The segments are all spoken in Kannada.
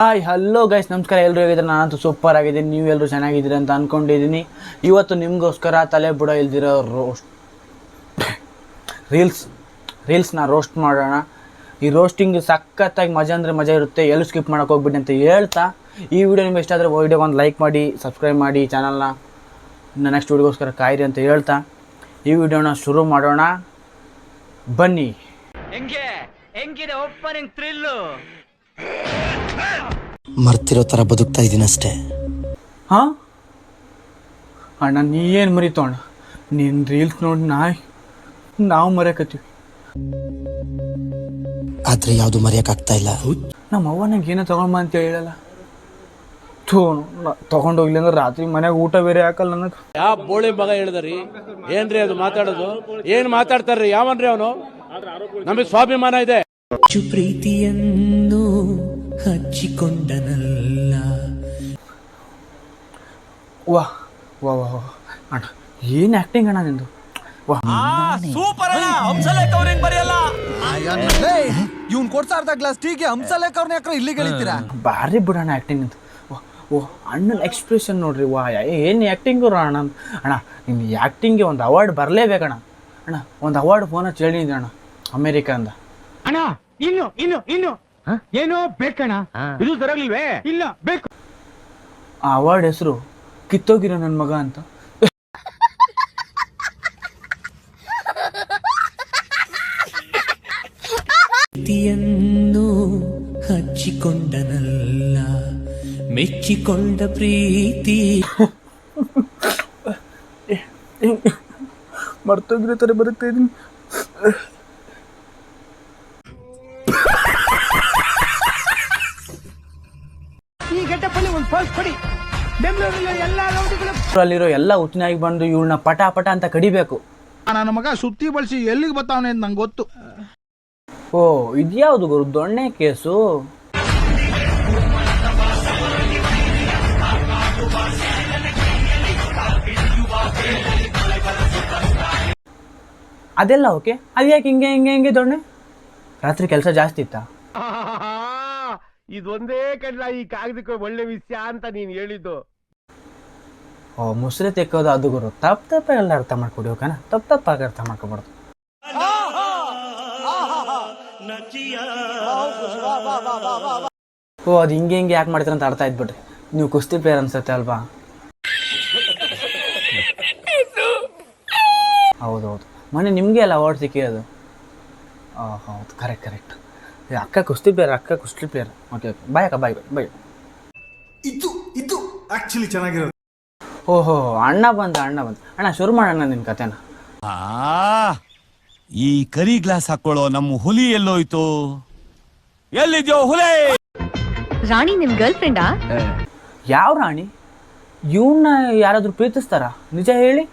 ಹಾಯ್ ಹಲೋ ಗೈಸ್ ನಮಸ್ಕಾರ ಎಲ್ಲರೂ ಹೇಗಿದ್ರೆ ನಾನಂತೂ ಸೂಪರ್ ಆಗಿದ್ದೀನಿ. ನೀವು ಎಲ್ಲರೂ ಚೆನ್ನಾಗಿದ್ದೀರಿ ಅಂತ ಅಂದ್ಕೊಂಡಿದ್ದೀನಿ ಇವತ್ತು ನಿಮಗೋಸ್ಕರ ತಲೆ ಬುಡ ಇಲ್ದಿರೋ ರೋಸ್ಟ್ ರೀಲ್ಸ್ ರೀಲ್ಸ್ನ ರೋಸ್ಟ್ ಮಾಡೋಣ. ಈ ರೋಸ್ಟಿಂಗ್ ಸಖತ್ತಾಗಿ ಮಜಾ ಅಂದರೆ ಮಜಾ ಇರುತ್ತೆ. ಎಲ್ಲೂ ಸ್ಕಿಪ್ ಮಾಡೋಕೆ ಹೋಗ್ಬಿಡಿ ಅಂತ ಹೇಳ್ತಾ. ಈ ವಿಡಿಯೋ ನಿಮ್ಗೆ ಇಷ್ಟ ಆದರೆ ವಿಡಿಯೋಗೆ ಒಂದು ಲೈಕ್ ಮಾಡಿ ಸಬ್ಸ್ಕ್ರೈಬ್ ಮಾಡಿ ಚಾನಲ್ನ ನೆಕ್ಸ್ಟ್ ವಿಡಿಯೋಗೋಸ್ಕರ ಕಾಯಿರಿ ಅಂತ ಹೇಳ್ತಾ. ಈ ವಿಡಿಯೋನ ಶುರು ಮಾಡೋಣ. ಬನ್ನಿ. ಹೆಂಗೆ? ಹೆಂಗಿದೆ ಓಪನಿಂಗ್ ಥ್ರಿಲ್ಲು ಮರ್ತಿರೋ ತರ ಬದುಕ್ತಾ ಇದ್ದೀನಿ ಅಷ್ಟೇ. ಹಾಂ? ಅಣ್ಣ ನೀ ಏನು ಮರಿತು ಅಣ್ಣ? ನಿನ್ನ ರೀಲ್ಸ್ ನೋಡಿ ನಾ ನಾವು ಮರೆಯಕತ್ತೀವಿ ಆದ್ರೆ ಯಾವುದು ಮರೆಯಕ್ಕಾಗ್ತಾ ಇಲ್ಲ. ನಮ್ಮ ಅವ್ವ ನಂಗೆ ಏನೋ ತಗೊಂಡ್ಬ ಅಂತ ಹೇಳಲ್ಲ. ಥೂ ತೊಗೊಂಡೋಗ್ಲಿ ಅಂದ್ರೆ ರಾತ್ರಿ ಮನೆಗೆ ಊಟ ಬೇರೆ ಹಾಕಲ್ಲ ನನಗೆ. ಯಾವ ಬೋಳಿ ಮಗ ಹೇಳಿದ್ರಿ? ಏನ್ರಿ ಅದು ಮಾತಾಡೋದು? ಏನ್ ಮಾತಾಡ್ತಾರ್ರಿ? ಯಾವನ್ರಿ ಅವನು? ನಮಗೆ ಸ್ವಾಭಿಮಾನ ಇದೆ. ಪ್ರೀತಿಯನ್ನು ಹಚ್ಚಿಕೊಂಡನಲ್ಲ. ವಾ ವಾ ವಾ ವಾ. ಅಣ್ಣ ಏನು ಆ್ಯಕ್ಟಿಂಗ್ ಅಣ್ಣ ನಿಂದು? ವಾ ಸೂಪರ್ ಅಣ್ಣ ಹಂಸಲೇಖ ಅವ್ರ ಹೆಂಗ್ ಬರೆಯಲ್ಲ ಇವ್ನ್ ಕೊಡ್ಸ ಅರ್ಧ ಗ್ಲಾಸ್ ಟೀಗೆ ಹಂಸಲೇಖ ಅವ್ರನ್ನ ಯಾಕ್ರ ಇಲ್ಲಿ ಇಳಿತೀರಾ ಭಾರಿ ಬಿಡೋಣ ಆ್ಯಕ್ಟಿಂಗ್ ನಿಂದು. ವಾ ಓ ಅಣ್ಣನ ಎಕ್ಸ್ಪ್ರೆಷನ್ ನೋಡ್ರಿ ವಾ ಏನು ಆ್ಯಕ್ಟಿಂಗು ಅಣ್ಣ? ಅಣ್ಣ ನಿನ್ನ ಆ್ಯಕ್ಟಿಂಗ್ಗೆ ಒಂದು ಅವಾರ್ಡ್ ಬರಲೇಬೇಕಣ್ಣ. ಅಣ್ಣ ಒಂದು ಅವಾರ್ಡ್ ಫೋನ್ ಹಚ್ಚಿ ಹೇಳಿದ್ದೆ ಅಣ್ಣ ಅಮೇರಿಕಾಂದ ಅಣ್ಣ ಇನ್ನು ಇನ್ನು ಇನ್ನು. ಏನೋ ಬೇಕಣ ಇದು ತರಲಿಲ್ವೇ ಇಲ್ಲ ಬೇಕು. ಆ ಅವಾರ್ಡ್ ಹೆಸರು ಕಿತ್ತೋಗಿರೋ ನನ್ನ ಮಗ ಅಂತ. ಪ್ರೀತಿಯನ್ನು ಹಚ್ಚಿಕೊಂಡನಲ್ಲ ಮೆಚ್ಚಿಕೊಂಡ ಪ್ರೀತಿ. ಮರ್ತೋಗಿರೋ ತರ ಬರುತ್ತೆ ಇದೀನಿ? ಅಲ್ಲಿರೋ ಎಲ್ಲ ಉತ್ತಿನಾಗಿ ಬಂದು ಇವಳನ್ನ ಪಟ ಪಟ ಅಂತ ಕಡಿಬೇಕು. ನನ್ನ ಮಗ ಸುತ್ತಿ ಬಳಸಿ ಎಲ್ಲಿಗೆ ಬರ್ತಾವನೆ ಅಂತ ನಂಗೆ ಗೊತ್ತು. ಓ ಇದ್ಯಾವುದು ಗುರು? ದೊಣ್ಣೆ ಕೇಸು? ಅದೆಲ್ಲ ಓಕೆ? ಅದ್ಯಾಕೆ ಹಿಂಗೆ ಹಿಂಗೆ ಹಿಂಗೆ ದೊಣ್ಣೆ? ರಾತ್ರಿ ಕೆಲಸ ಜಾಸ್ತಿ ಇತ್ತಾ? ಇದೊಂದೇ ಕಡ್ಲ ಈ ಕಾಗದಕ್ಕೆ ಒಳ್ಳೆ ವಿಷಯ ಅಂತ ನೀನು ಹೇಳಿದ್ದು. ಮುಸ್ರೆ ತೆಕ್ಕೋದು ಅದು ಗುರು. ತಪ್ಪು ತಪ್ಪ ಎಲ್ಲ ಅರ್ಥ ಮಾಡ್ಕೊಡಿ ಓಕೆನಾ ತಪ್ಪು ತಪ್ಪಾಗಿ ಅರ್ಥ ಮಾಡ್ಕೋಬಾರ್ದು. ಓ ಅದು ಹಿಂಗೆ ಹಿಂಗೆ ಯಾಕೆ ಮಾಡ್ತೀರ ಅಂತ ಅರ್ಥ ಆಯ್ತು ಬಿಡ್ರಿ. ನೀವು ಕುಸ್ತಿ ಪ್ಲೇಯರ್ ಅನ್ಸುತ್ತೆ ಅಲ್ವಾ? ಹೌದೌದು. ಮೊನ್ನೆ ನಿಮಗೆ ಅಲ್ಲ ಅವಾರ್ಡ್ ಸಿಕ್ಕಿರೋದು? ಆ, ಹೌದು. ಕರೆಕ್ಟ್ ಕರೆಕ್ಟ್ ಅಕ್ಕ ಕುಸ್ತಿ ಪ್ಲೇಯರ್ ಅಕ್ಕ ಕುಸ್ತಿ ಪ್ಲೇಯರ್ ಓಕೆ ಓಕೆ ಬಾಯ್ ಅಕ್ಕ ಬಾಯ್ ಬಾಯ್ ಇದು ಇದು ಆಕ್ಚುಲಿ ಚೆನ್ನಾಗಿರೋದು. ಓಹೋ ಅಣ್ಣ ಬಂದ ಅಣ್ಣ ಬಂದ. ಅಣ್ಣ ಶುರು ಮಾಡೋಣ ನಿನ್ನ ಕತೆನ ಆ ಈ ಕರಿ ಗ್ಲಾಸ್ ಹಾಕೊಳ್ಳೋ ನಮ್ಮ ಹುಲಿ ಎಲ್ಲೋಯ್ತು? ಎಲ್ಲಿದ್ಯೋ ಹುಲಿ? ರಾಣಿ ನಿಮ್ ಗರ್ಲ್ ಫ್ರೆಂಡಾ ಯಾವ ರಾಣಿ? ಇವನ್ನ ಯಾರಾದ್ರೂ ಪ್ರೀತಿಸ್ತಾರ? ನಿಜ ಹೇಳಿ.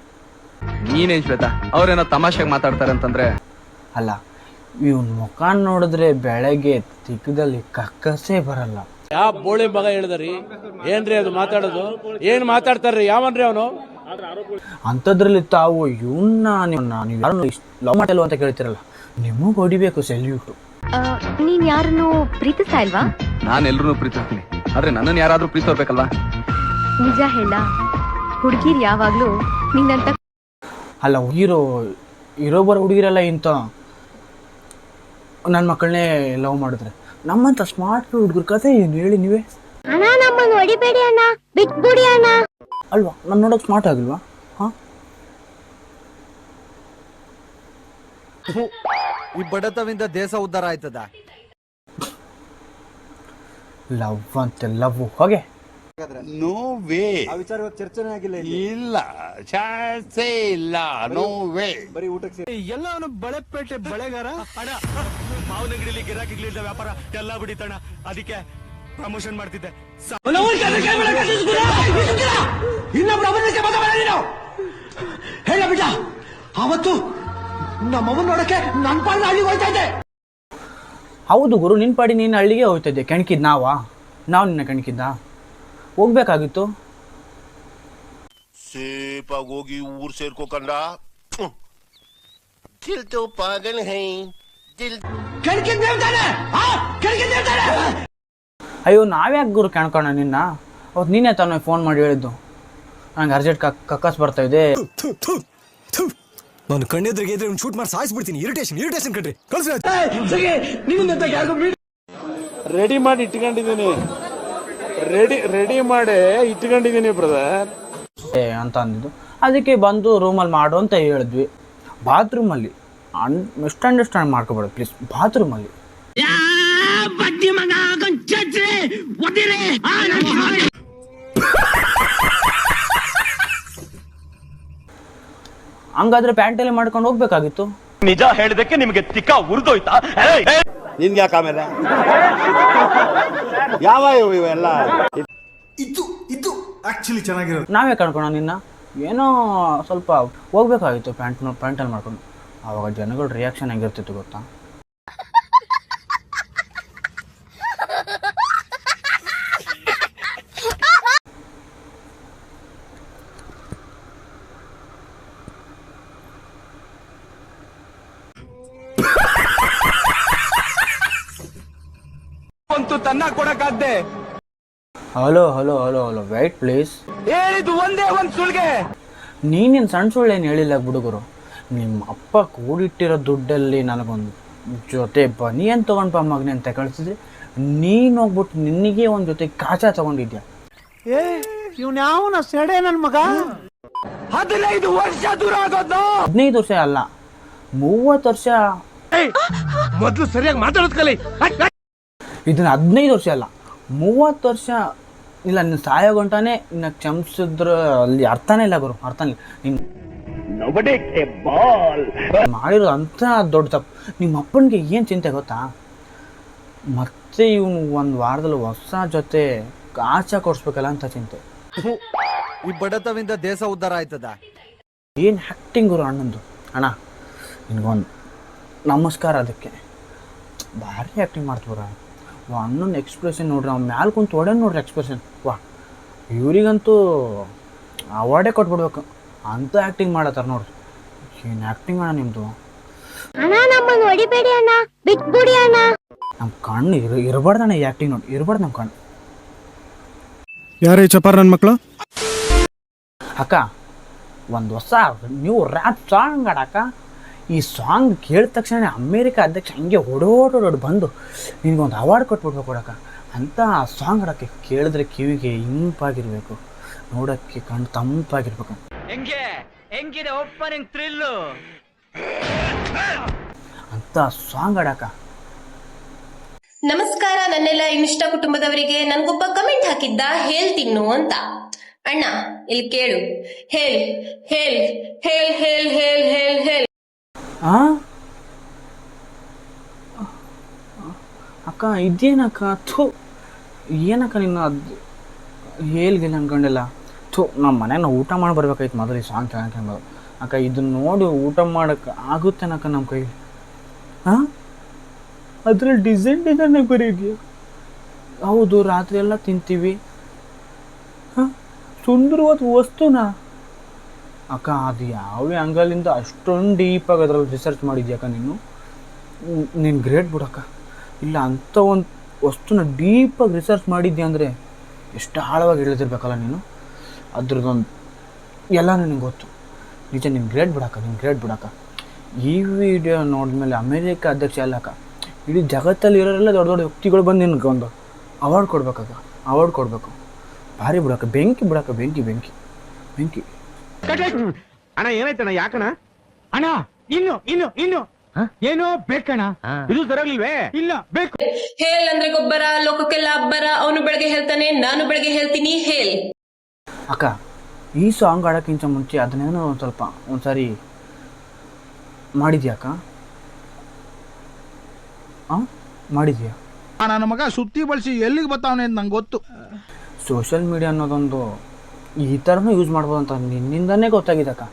ನೀನೇನ್ ಶ್ವೇತಾ? ಅವ್ರೇನೋ ತಮಾಷೆಗೆ ಮಾತಾಡ್ತಾರೆ ಅಂತಂದ್ರೆ? ಅಲ್ಲ ಇವನ್ ಮುಖ ನೋಡಿದ್ರೆ ಬೆಳಗ್ಗೆ ತಿಕ್ಕದಲ್ಲಿ ಕಕ್ಕಸೇ ಬರಲ್ಲ. ಯಾವ ಬೋಳಿ ಮಗ ಹೇಳಿದ್ರಿ? ಏನ್ರಿ ಅದು ಮಾತಾಡೋದು? ಏನ್ ಮಾತಾಡ್ತಾರ್ರಿ? ಯಾವನ್ರಿ ಅವನು? ಅಂತದ್ರಲ್ಲಿ ತಾವು ಇವನ್ನ ನೀವು ಯಾರನ್ನು ಲವ್ ಮಾಡಲ್ವ ಅಂತ ಕೇಳ್ತಿರಲ್ಲ? ನಿಮಗ್ ಹೊಡಿಬೇಕು ಸೆಲ್ಯೂಟು. ಆ, ನೀನ್ ಯಾರನ್ನು ಪ್ರೀತಿಸ್ತಾ ಇಲ್ವಾ? ನಾನು ಎಲ್ರು ಪ್ರೀತಿಸ್ತೀನಿ. ಆದ್ರೆ ನನ್ನನ್ನು ಯಾರಾದ್ರೂ ಪ್ರೀತಿಸ್ಬೇಕಲ್ವಾ? ನಿಜ ಹೇಳ. ಹುಡುಗಿರ್ ಯಾವಾಗ್ಲೂ ನಿನ್ನಂತ ಅಲ್ಲ ಹೀರೋ ಇರೋ ಬರೋ ಇಂತ ಇಂಥ ನನ್ನ ಮಕ್ಕಳನ್ನೇ ಲವ್ ಮಾಡಿದ್ರೆ. ನಮ್ಮಂಥ ಸ್ಮಾರ್ಟ್ ಹುಡುಗರ ಕತೆ ಏನು ಹೇಳಿ ನೀವೇ? ಅಣ್ಣ ನಮ್ಮನ್ನು ಹೊಡಿಬೇಡಿ ಅಣ್ಣ ಬಿಟ್ಬಿಡಿ ಅಣ್ಣ. ಅಲ್ವಾ? ನಾನು ನೋಡೋಕೆ ಸ್ಮಾರ್ಟ್ ಆಗಿಲ್ವಾ? ಹಾಂ? ಈ ಬಡತವಿಂದ ದೇಶ ಉದ್ಧಾರ ಆಯ್ತದ? ಲವ್ ಅಂತೆ ಲವ್. ಹೋಗೆ? ನೋ ವೇ ಆ ವಿಚಾರ ಚರ್ಚೆನೇ ಆಗಿಲ್ಲ ಇಲ್ಲ. ಚಾನ್ಸೇ ಇಲ್ಲ. ನೋ ವೇ ಬರೀ ಊಟಕ್ಕೆ ಎಲ್ಲವನು ಬಳೆಪೇಟೆ ಬಳೆಗಾರ. ಅಣ್ಣ ಮಾವನಂಗಡಿಲಿ ಗಿರಾಕಿಗಳಿದ್ದ ವ್ಯಾಪಾರ ಎಲ್ಲ ಬಿಡಿತಣ್ಣ ಅದಕ್ಕೆ ಪ್ರಮೋಷನ್ ಮಾಡ್ತಿದ್ದೆ. ಹೇಳ ಬಿಟ್ಟ ಅವತ್ತು ನಮ್ಮವ್ ನೋಡಕ್ಕೆ ನನ್ ಪಾಡಿನ ಹಳ್ಳಿ ಹೋಯ್ತಾ ಇದ್ದೆ. ಹೌದು ಗುರು ನಿನ್ನ ಪಾಡಿ ನೀನು ಹಳ್ಳಿಗೆ ಹೋಗ್ತಿದ್ದೆ ಕೆಣಕಿದ್ ನಾವಾ? ನಾವು ನಿನ್ನ ಕೆಣಕಿದ್ದ? ಹೋಗ್ಬೇಕಾಗಿತ್ತು. ಸೇಪಾಗಿ ಹೋಗಿ ಊರ್ ಸೇರ್ಕೋಕಂಡ ದಿಲ್ ತೋ ಪಾಗಲ್ ಹೈ. ದಿಲ್ ಕೆಣಕಿದ್ದೇವ್ತಾನೆ ಕೆಣಕಿದ್ದೇವ್ತಾನೆ ಅಯ್ಯೋ ನಾವ್ಯಾಕೆ ಗುರು ಕಾಣ್ಕೋಣ ನಿನ್ನ? ಅವತ್ತು ನೀನೇ ತಾನೇ ಫೋನ್ ಮಾಡಿ ಹೇಳಿದ್ದು. ನಂಗೆ ಅರ್ಜೆಂಟ್ ಕಕ್ ಕಕ್ಕಸ್ ಬರ್ತಾ ಇದೆ. ನಾನು ಕಣ್ಣೆದ್ರಿಗೆ ಇದ್ರೆ ಶೂಟ್ ಮಾಡಿ ಸಾಯಿಸ್ಬಿಡ್ತೀನಿ. ಇರಿಟೇಷನ್ ಇರಿಟೇಷನ್ ಕಣ್ರಿ. ಕಳ್ಸಿ ರೆಡಿ ಮಾಡಿ ಇಟ್ಕೊಂಡಿದ್ದೀನಿ. ರೆಡಿ ರೆಡಿ ಮಾಡಿ ಇಟ್ಕೊಂಡಿದ್ದೀನಿ ಬ್ರದರ್ ಏ ಅಂತ ಅಂದಿದ್ದು. ಅದಕ್ಕೆ ಬಂದು ರೂಮಲ್ಲಿ ಮಾಡು ಅಂತ ಹೇಳಿದ್ವಿ. ಬಾತ್ರೂಮಲ್ಲಿ ಅನ್ ಮಿಸ್ಅಂಡರ್ಸ್ಟ್ಯಾಂಡ್ ಮಾಡ್ಕೊಬೇಡ ಪ್ಲೀಸ್ ಬಾತ್ರೂಮಲ್ಲಿ ಹಂಗಾದ್ರೆ ಪ್ಯಾಂಟಲ್ಲಿ ಮಾಡ್ಕೊಂಡು ಹೋಗ್ಬೇಕಾಗಿತ್ತು? ನಿಜ ಹೇಳಿದಕ್ಕೆ ನಿಮಗೆ ತಿಕ್ಕ ಉರಿದೋಯ್ತಾ? ನಿನ್ಗೆ ಯಾಕೆ ಆಮೇಲೆ? ಯಾವ ಇವು ಇವೆಲ್ಲ? ಇದು ಇದು ಆಕ್ಚುಲಿ ಚೆನ್ನಾಗಿರೋದು. ನಾವೇ ಕಣ್ಕೊಳ ನಿನ್ನ? ಏನೋ ಸ್ವಲ್ಪ ಹೋಗ್ಬೇಕಾಗಿತ್ತು ಪ್ಯಾಂಟ್ ಪ್ಯಾಂಟಲ್ಲಿ ಮಾಡ್ಕೊಂಡು. ಆವಾಗ ಜನಗಳ ರಿಯಾಕ್ಷನ್ ಹೆಂಗಿರ್ತಿತ್ತು ಗೊತ್ತಾ ಅಂತೂ ತನ್ನ ಕೊಡಕ್ಕಾಗ್ದೆ hello hello hello hello wait please ಹೇಳಿದ್ದು ಒಂದೇ ಒಂದು ಸುಳ್ಗೆ. ನೀನೇನು ಸಣ್ಣ ಸುಳ್ಳೇನು ಹೇಳಿಲ್ಲ ಹುಡುಗರು? ನಿಮ್ಮ ಅಪ್ಪ ಕೂಡಿಟ್ಟಿರೋ ದುಡ್ಡಲ್ಲಿ ನನಗೊಂದು ಜೊತೆ ಬನಿ ಏನ್ ತೊಗೊಂಡ್ಪ ಮಗನೇ ಅಂತ ಕಳಿಸಿದ್ರೆ ನೀನು ಹೋಗ್ಬಿಟ್ಟು ನಿನಗೆ ಒಂದು ಜೊತೆ ಕಾಚಾ ತಗೊಂಡಿದ್ಯಾ? ಹದಿನೈದು ವರ್ಷ ದೂರ ಆಗೋದು ಹದಿನೈದು ವರ್ಷ ಅಲ್ಲ. ಮೂವತ್ತು ವರ್ಷ. ಮೊದಲು ಸರಿಯಾಗಿ ಮಾತಾಡೋದ್ ಕಲಿ ಇದನ್ನ ಹದಿನೈದು ವರ್ಷ ಅಲ್ಲ ಮೂವತ್ತು ವರ್ಷ ಇಲ್ಲ ನೀನು ಸಾಯೋ ಗಂಟಾನೆ ನಿನ್ನ ಕ್ಷಮಿಸಿದ್ರ ಅಲ್ಲಿ ಅರ್ಥನೇ ಇಲ್ಲ ಗುರು ಅರ್ಥನೇ ಇಲ್ಲ. ನೀನು ಮಾಡಿರೋ ಅಂತ ದೊಡ್ಡ ತಪ್ಪು. ನಿಮ್ಮ ಅಪ್ಪನಿಗೆ ಏನು ಚಿಂತೆ ಗೊತ್ತಾ? ಮತ್ತೆ ಇವನು ಒಂದು ವಾರದಲ್ಲಿ ಹೊಸ ಜೊತೆ ಕಾಚ ಕೊಡಿಸ್ಬೇಕಲ್ಲ ಅಂತ ಚಿಂತೆ. ಈ ಬಡತವಿಂದ ದೇಶ ಉದ್ಧಾರ ಆಯ್ತದ? ಏನು ಆ್ಯಕ್ಟಿಂಗ್ ಗುರು ಅಣ್ಣಂದು? ಅಣ್ಣ ನಿನಗೊಂದು ನಮಸ್ಕಾರ ಅದಕ್ಕೆ. ಭಾರಿ ಆ್ಯಕ್ಟಿಂಗ್ ಮಾಡ್ತೀವ್ರ ವಾ ಅಣ್ಣನ ಎಕ್ಸ್ಪ್ರೆಷನ್ ನೋಡ್ರಿ ಅವ್ನು ಮ್ಯಾಲೆ ಕುಂತು ಹೊಡೆ ನೋಡ್ರಿ ಎಕ್ಸ್ಪ್ರೆಷನ್ ವಾ ಇವರಿಗಂತೂ ಅವಾರ್ಡೇ ಕೊಟ್ಬಿಡ್ಬೇಕು. ಅಂತ ಆ್ಯಕ್ಟಿಂಗ್ ಮಾಡತ್ತಾರ ನೋಡ್ರಿ. ಏನು ಆ್ಯಕ್ಟಿಂಗ್ ಅಣ್ಣ ನಿಮ್ಮದು ಅಣ್ಣ ನಮ್ಮನ್ನು ಹೊಡಿಬೇಡಿ ಅಣ್ಣ. ಬಿಟ್ಬಿಡಿ ಅಣ್ಣ. ನಮ್ಮ ಕಣ್ಣು ಇರ ಇರಬಾರ್ದಣ್ಣ ಈ ಆ್ಯಕ್ಟಿಂಗ್ ನೋಡಿ ಇರಬಾರ್ದು ನಮ್ಮ ಕಣ್ಣು. ಯಾರೇ ಚಪಾರ್ ನನ್ನ ಮಕ್ಕಳು ಅಕ್ಕ ಒಂದು ಹೊಸ ನೀವು ರ್ಯಾಪ್ ಸಾಂಗ್ ಆಡಕ್ಕ ಈ ಸಾಂಗ್ ಕೇಳಿದ ತಕ್ಷಣ ಅಮೇರಿಕ ಅಧ್ಯಕ್ಷ ಹಂಗೆ ಓಡೋಡೋಡು ಬಂದು ನಿನಗೊಂದು ಅವಾರ್ಡ್ ಕೊಟ್ಬಿಡ್ಬೇಕು ಕೊಡೋಕೆ ಅಂತ ಆ ಸಾಂಗ್ ಹಾಡೋಕ್ಕೆ ಕೇಳಿದ್ರೆ ಕಿವಿಗೆ ಇಂಪಾಗಿರಬೇಕು. ನೋಡೋಕ್ಕೆ ಕಣ್ಣು ತಂಪಾಗಿರ್ಬೇಕು. ಹೆಂಗೆ? ಹೆಂಗಿದೆ ಓಪನಿಂಗ್ ಥ್ರಿಲ್ಲು ಅಂತ ಸಾಂಗ್ ಹಾಡಕ. ನಮಸ್ಕಾರ ನನ್ನೆಲ್ಲ ಇನ್ಸ್ಟಾ ಕುಟುಂಬದವರಿಗೆ. ನನ್ಗೊಬ್ಬ ಕಮೆಂಟ್ ಹಾಕಿದ್ದ ಹೇಳ್ತಿನ್ನು ಅಂತ. ಅಣ್ಣ ಇಲ್ಲಿ ಕೇಳು. ಹೇಳ್ ಹೇಳ್ ಹೇಳ್ ಹೇಳ್ ಹೇಳ್ ಹೇಳ್ ಅಕ್ಕ, ಇದೇನಕ್ಕ? ಥೂ. ಏನಕ್ಕ ನಿನ್ನ ಅದು ಹೇಳ್ಗಿಲ್ಲ ಅನ್ಕೊಂಡಿಲ್ಲ? ಥೂ ನಮ್ಮ ಮನೆಯ ಊಟ ಮಾಡಿ ಬರ್ಬೇಕಾಯ್ತು ಮೊದಲು ಈ ಸಾಂಗ್ ಚೆನ್ನಾಗಿ ಅಕ್ಕ ಇದನ್ನ ನೋಡಿ ಊಟ ಮಾಡೋಕ್ಕೆ ಆಗುತ್ತೇನಕ್ಕ ನಮ್ಮ ಕೈ ಹಾಂ ಅದ್ರಲ್ಲಿ ಡಿಸೈನ್ ಡಿಸೈನ್ ಬರೀದ್ಯಾ? ಹೌದು, ರಾತ್ರಿ ಎಲ್ಲ ತಿಂತೀವಿ. ಹಾಂ? ಸುಂದರವಾದ ವಸ್ತುನಾ? ಅಕ್ಕ, ಅದು ಯಾವ ಆ್ಯಂಗಲಿಂದ ಅಷ್ಟೊಂದು ಡೀಪಾಗಿ ಅದ್ರಲ್ಲಿ ರಿಸರ್ಚ್ ಮಾಡಿದ್ಯಾಕ ನೀನು? ನೀನು ಗ್ರೇಟ್ ಬಿಡಕ್ಕ ಇಲ್ಲ ಅಂಥ ಒಂದು ವಸ್ತುನ ಡೀಪಾಗಿ ರಿಸರ್ಚ್ ಮಾಡಿದ್ಯಾ ಅಂದರೆ ಎಷ್ಟು ಆಳವಾಗಿ ಇಳಿದಿರ್ಬೇಕಲ್ಲ ನೀನು? ಅದ್ರದ್ದೊಂದು ಎಲ್ಲ ನಿನಗೆ ಗೊತ್ತು. ನಿಜ, ನೀನು ಗ್ರೇಟ್ ಬಿಡಕ್ಕ ನೀನು ಗ್ರೇಟ್ ಬಿಡಕ್ಕ ಈ ವಿಡಿಯೋ ನೋಡಿದ್ಮೇಲೆ ಅಮೇರಿಕ ಅಧ್ಯಕ್ಷ ಅಲ್ಲಕ್ಕ ಇಡೀ ಜಗತ್ತಲ್ಲಿ ಇರೋರೆಲ್ಲ ದೊಡ್ಡ ದೊಡ್ಡ ವ್ಯಕ್ತಿಗಳು ಬಂದು ನಿನಗೆ ಒಂದು ಅವಾರ್ಡ್ ಕೊಡ್ಬೇಕಕ್ಕ ಅವಾರ್ಡ್ ಕೊಡಬೇಕು. ಭಾರಿ ಬಿಡಕ್ಕ ಬೆಂಕಿ ಬಿಡಕ್ಕ ಬೆಂಕಿ ಬೆಂಕಿ ಬೆಂಕಿ. ಅಣ್ಣ ಏನಾಯ್ತಣ್ಣ ಯಾಕಣ ಅಣ್ಣ ಇನ್ನು ಇನ್ನು ಇನ್ನು. ಏನೋ ಬೇಕಣ್ಣ. ಇದು ಸರಿಯಾಗಿಲ್ವೇ ಇಲ್ಲ ಬೇಕು. ಹೇಲ್ ಅಂದ್ರೆ ಗೊಬ್ಬರ ಲೋಕಕ್ಕೆಲ್ಲ ಅಬ್ಬರ ಅವನು ಬೆಳಗ್ಗೆ ಹೇಳ್ತಾನೆ ನಾನು ಬೆಳಗ್ಗೆ ಹೇಳ್ತೀನಿ ಹೇಲ್. ಅಕ್ಕ ಈ ಸಾಂಗ್ ಆಡೋಕ್ಕಿಂತ ಮುಂಚೆ ಅದನ್ನೇನೋ ಒಂದು ಸ್ವಲ್ಪ ಒಂದು ಸಾರಿ ಮಾಡಿದ್ಯಾ ಅಕ್ಕ? ಹಾಂ ಮಾಡಿದ್ಯಾ? ನನ್ನ ಮಗ ಸುತ್ತಿ ಬಳಸಿ ಎಲ್ಲಿಗೆ ಬರ್ತಾವನೆ ಅಂತ ನಂಗೆ ಗೊತ್ತು. ಸೋಷಿಯಲ್ ಮೀಡಿಯಾ ಅನ್ನೋದೊಂದು ಈ ಥರನೂ ಯೂಸ್ ಮಾಡ್ಬೋದು ಅಂತ ನಿನ್ನಿಂದನೇ ಗೊತ್ತಾಗಿದಕ್ಕ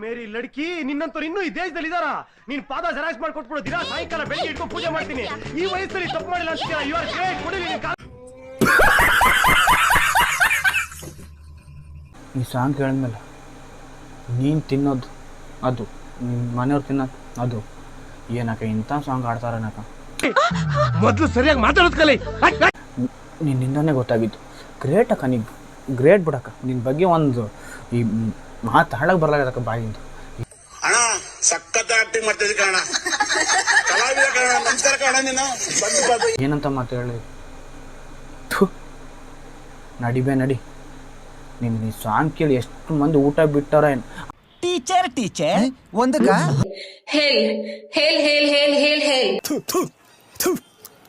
ಮೇರಿ ಲಡ್ಕಿ ನಿನ್ನಂತವ್ರು ಇನ್ನೂ ಈ ದೇಶದಲ್ಲಿ ಇದಾರ ನೀನ್ ಪಾದ ಜೆರಾಕ್ಸ್ ಮಾಡಿ ಕೊಟ್ಬಿಡು ದಿನ ಸಾಯಂಕಾಲ ಬೆಳಿಗ್ಗೆ ಇಟ್ಕೊಂಡು ಪೂಜೆ ಮಾಡ್ತೀನಿ. ಈ ವಯಸ್ಸಲ್ಲಿ ತಪ್ಪು ಮಾಡಿಲ್ಲ ಅಂತೀರಾ ಯು ಆರ್ ಗ್ರೇಟ್ ಕೊಡಿ ಈ ಸಾಂಗ್ ಕೇಳಿದ್ಮೇಲೆ ನೀನು ತಿನ್ನೋದು ಅದು ನಿನ್ನ ಮನೆಯವ್ರು ತಿನ್ನೋದು ಅದು. ಏನಕ್ಕ ಇಂಥ ಸಾಂಗ್ ಆಡ್ತಾರೇನಕ್ಕ? ಮೊದ್ಲು ಸರಿಯಾಗಿ ಮಾತಾಡೋದ್ ಕಲಿ. ನಿನ್ನಿಂದನೇ ಗೊತ್ತಾಗಿತ್ತು ಗ್ರೇಟ್ ಅಕ್ಕ ನೀ ಗ್ರೇಟ್ ಬಿಡಕ್ಕ. ನಿನ್ನ ಬಗ್ಗೆ ಒಂದು ಈ ಮಾತಾಡಕ್ಕೆ ಬರಲಾಗದಕ್ಕ ಬಾಯಿಂದ ಅಣ್ಣ ಸಖತ್ ಆಕ್ಟಿಂಗ್ ಮಾಡ್ತಿದ್ದೆ ಕಣ ಕಲಾವಿದ ಕಣ ನಮಸ್ಕಾರ ಕಣ ನೀನು. ಬಂದು ಬಂದು. ಏನಂತ ಮಾತು ಹೇಳಿ. ಥು. ನಡಿಬೇ ನಡಿ. ನಿನ್ನ ಈ ಸಾಂಗ್ ಕೇಳಿ ಎಷ್ಟು ಮಂದಿ ಊಟ ಬಿಟ್ಟಾರ. ಏನು ಟೀಚರ್ ಟೀಚರ್ ಒಂದಕ್ಕ ಹೇಲ್ ಹೇಲ್ ಹೇಲ್ ಹೇಲ್ ಹೇಲ್ ಹೇಲ್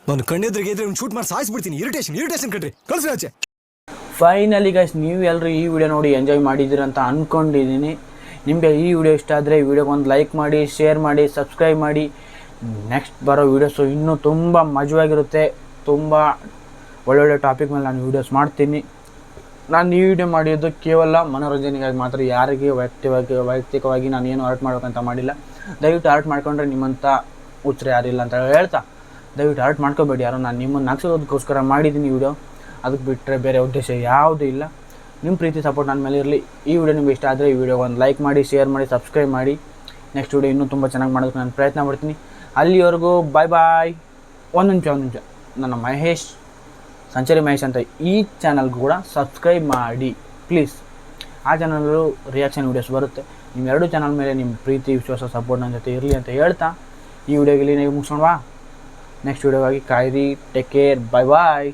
ನಾನು ಕಣ್ಣೆದ್ರಿಗೆ ಇದ್ರೆ ಶೂಟ್ ಮಾಡಿ ಸಾಯಿಸ್ಬಿಡ್ತೀನಿ. ಇರಿಟೇಷನ್ ಇರಿಟೇಷನ್ ಕಟ್ರಿ ಕಳ್ಸಿ ಆಚೆ. ಫೈನಲಿ ಗೈಸ್ ನೀವು ಎಲ್ಲರೂ ಈ ವಿಡಿಯೋ ನೋಡಿ ಎಂಜಾಯ್ ಮಾಡಿದ್ದೀರ ಅಂತ ಅಂದ್ಕೊಂಡಿದ್ದೀನಿ ನಿಮಗೆ ಈ ವಿಡಿಯೋ ಇಷ್ಟ ಆದರೆ ವಿಡಿಯೋಗೆ ಒಂದು ಲೈಕ್ ಮಾಡಿ ಶೇರ್ ಮಾಡಿ ಸಬ್ಸ್ಕ್ರೈಬ್ ಮಾಡಿ. ನೆಕ್ಸ್ಟ್ ಬರೋ ವೀಡಿಯೋಸು ಇನ್ನೂ ತುಂಬ ಮಜವಾಗಿರುತ್ತೆ. ತುಂಬ ಒಳ್ಳೊಳ್ಳೆ ಟಾಪಿಕ್ ಮೇಲೆ ನಾನು ವೀಡಿಯೋಸ್ ಮಾಡ್ತೀನಿ. ನಾನು ಈ ವಿಡಿಯೋ ಮಾಡಿದ್ದು ಕೇವಲ ಮನೋರಂಜನೆಗಾಗಿ ಮಾತ್ರ. ಯಾರಿಗೆ ವೈಯಕ್ತಿಕವಾಗಿ ವೈಯಕ್ತಿಕವಾಗಿ ನಾನು ಏನು ಆರ್ಟ್ ಮಾಡ್ಬೇಕಂತ ಮಾಡಿಲ್ಲ. ದಯವಿಟ್ಟು ಆರ್ಟ್ ಮಾಡ್ಕೊಂಡ್ರೆ ನಿಮ್ಮಂಥ ಹುಚ್ಚರು ಯಾರಿಲ್ಲ ಅಂತ ಹೇಳ್ತಾ. ದಯವಿಟ್ಟು ಆರ್ಟ್ ಮಾಡ್ಕೋಬೇಡಿ ಯಾರು. ನಾನು ನಿಮ್ಮನ್ನು ನಗ್ಸೋದಕ್ಕೋಸ್ಕರ ಮಾಡಿದ್ದೀನಿ ವಿಡಿಯೋ ಅದಕ್ಕೆ ಬಿಟ್ಟರೆ ಬೇರೆ ಉದ್ದೇಶ ಯಾವುದೂ ಇಲ್ಲ. ನಿಮ್ಮ ಪ್ರೀತಿ ಸಪೋರ್ಟ್ ನನ್ನ ಮೇಲೆ ಇರಲಿ. ಈ ವಿಡಿಯೋ ನಿಮ್ಗೆ ಇಷ್ಟ ಆದರೆ ಈ ವಿಡಿಯೋಗೆ ಒಂದು ಲೈಕ್ ಮಾಡಿ ಶೇರ್ ಮಾಡಿ ಸಬ್ಸ್ಕ್ರೈಬ್ ಮಾಡಿ. ನೆಕ್ಸ್ಟ್ ವಿಡಿಯೋ ಇನ್ನೂ ತುಂಬ ಚೆನ್ನಾಗಿ ಮಾಡೋದಕ್ಕೆ ನಾನು ಪ್ರಯತ್ನ ಮಾಡ್ತೀನಿ. ಅಲ್ಲಿವರೆಗೂ ಬಾಯ್ ಬಾಯ್ ಒಂದು ನಿಮಿಷ ಒಂದು ನಿಮಿಷ. ನನ್ನ ಮಹೇಶ್, ಸಂಚಾರಿ ಮಹೇಶ್ ಅಂತ ಈ ಚಾನಲ್ಗೂ ಕೂಡ ಸಬ್ಸ್ಕ್ರೈಬ್ ಮಾಡಿ ಪ್ಲೀಸ್ ಆ ಚಾನಲ್ಲೂ ರಿಯಾಕ್ಷನ್ ವೀಡಿಯೋಸ್ ಬರುತ್ತೆ. ನಿಮ್ಮ ಎರಡು ಚಾನಲ್ ಮೇಲೆ ನಿಮ್ಮ ಪ್ರೀತಿ, ವಿಶ್ವಾಸ ಸಪೋರ್ಟ್ ನನ್ನ ಜೊತೆ ಇರಲಿ ಅಂತ ಹೇಳ್ತಾ ಈ ವಿಡಿಯೋಗೆ ಇಲ್ಲಿ ನೀವು ಮುಗಿಸೋಣವಾ ನೆಕ್ಸ್ಟ್ ವಿಡಿಯೋಗಾಗಿ ಕಾಯಿರಿ. ಟೇಕ್ ಕೇರ್ ಬಾಯ್ ಬಾಯ್